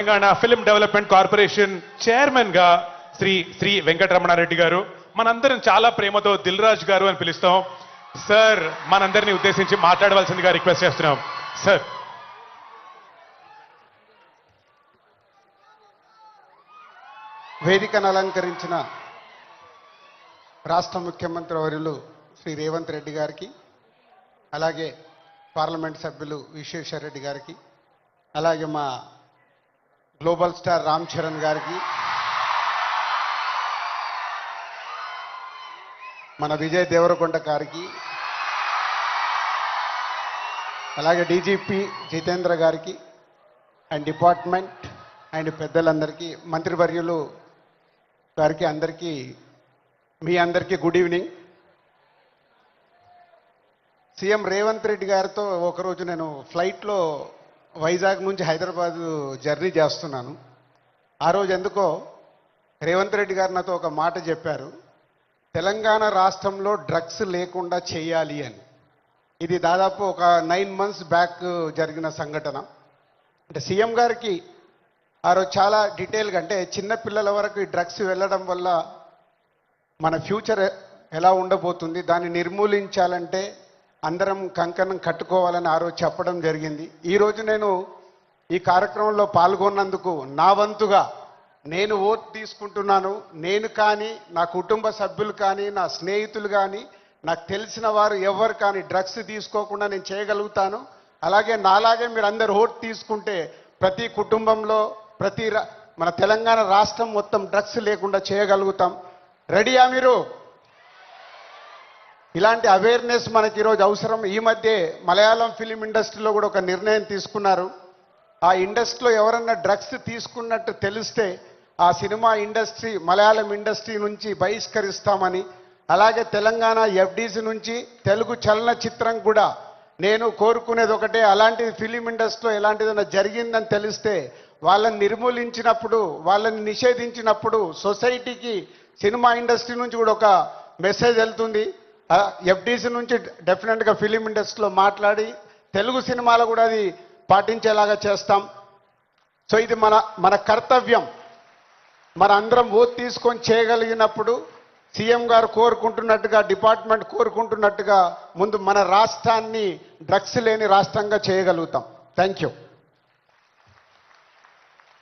Telangana film development corporation చైర్మన్గా శ్రీ శ్రీ వెంకటరమణారెడ్డి గారు మనందరం చాలా ప్రేమతో దిల్ రాజు గారు అని పిలుస్తాం. సార్ మనందరినీ ఉద్దేశించి మాట్లాడవలసిందిగా రిక్వెస్ట్ చేస్తున్నాం. సార్. వేదికను అలంకరించిన రాష్ట్ర ముఖ్యమంత్రి వర్యులు శ్రీ రేవంత్ రెడ్డి గారికి అలాగే పార్లమెంట్ సభ్యులు విశ్వేశ్వర రెడ్డి గారికి అలాగే మా గ్లోబల్ స్టార్ రామ్ చరణ్ గారికి మన విజయ్ దేవరకొండ గారికి అలాగే డీజీపీ జితేంద్ర గారికి అండ్ డిపార్ట్మెంట్ అండ్ పెద్దలందరికీ మంత్రివర్యులు గారికి అందరికీ మీ అందరికీ good evening. CM Revanth Reddy గారితో ఒకరోజు నేను ఫ్లైట్లో వైజాగ్ నుంచి హైదరాబాద్ జర్నీ చేస్తున్నాను. ఆ రోజు ఎందుకో రేవంత్ రెడ్డి గారు నాతో ఒక మాట చెప్పారు. తెలంగాణ రాష్ట్రంలో డ్రగ్స్ లేకుండా చేయాలి అని. ఇది దాదాపు ఒక నైన్ మంత్స్ బ్యాక్ జరిగిన సంఘటన. అంటే సీఎం గారికి ఆ రోజు చాలా డీటెయిల్గా అంటే చిన్న పిల్లల వరకు ఈ డ్రగ్స్ వెళ్ళడం వల్ల మన ఫ్యూచర్ ఎలా ఉండబోతుంది దాన్ని నిర్మూలించాలంటే అందరం కంకణం కట్టుకోవాలని ఆ రోజు చెప్పడం జరిగింది. ఈరోజు నేను ఈ కార్యక్రమంలో పాల్గొన్నందుకు నా వంతుగా నేను ఓట్ తీసుకుంటున్నాను. నేను కానీ నా కుటుంబ సభ్యులు కానీ నా స్నేహితులు కానీ నాకు తెలిసిన వారు ఎవరు కానీ డ్రగ్స్ తీసుకోకుండా నేను చేయగలుగుతాను. అలాగే నాలాగే మీరు అందరు ఓట్ తీసుకుంటే ప్రతి కుటుంబంలో ప్రతి రా- మన తెలంగాణ రాష్ట్రం మొత్తం డ్రగ్స్ లేకుండా చేయగలుగుతాం. రెడీయా మీరు? ఇలాంటి అవేర్నెస్ మనకి ఈరోజు అవసరం. ఈ మధ్య మలయాళం ఫిలిం ఇండస్ట్రీలో కూడా ఒక నిర్ణయం తీసుకున్నారు. ఆ ఇండస్ట్రీలో ఎవరన్నా డ్రగ్స్ తీసుకున్నట్టు తెలిస్తే ఆ సినిమా ఇండస్ట్రీ మలయాళం ఇండస్ట్రీ నుంచి బహిష్కరిస్తామని అలాగే తెలంగాణ ఎఫ్డీసీ నుంచి తెలుగు చలనచిత్రం కూడా నేను కోరుకునేది ఒకటే. అలాంటి ఫిలిం ఇండస్ట్రీలో ఎలాంటిదైనా జరిగిందని తెలిస్తే వాళ్ళని నిర్మూలించినప్పుడు వాళ్ళని నిషేధించినప్పుడు సొసైటీకి సినిమా ఇండస్ట్రీ నుంచి కూడా ఒక మెసేజ్ వెళ్తుంది. ఎఫ్డీసీ నుంచి డెఫినెట్గా ఫిలిం ఇండస్ట్రీలో మాట్లాడి తెలుగు సినిమాలో కూడా అది పాటించేలాగా చేస్తాం. సో ఇది మన మన కర్తవ్యం. మన అందరం ఓట్ తీసుకొని చేయగలిగినప్పుడు సీఎం గారు కోరుకుంటున్నట్టుగా డిపార్ట్మెంట్ కోరుకుంటున్నట్టుగా ముందు మన రాష్ట్రాన్ని డ్రగ్స్ లేని రాష్ట్రంగా చేయగలుగుతాం. Thank you.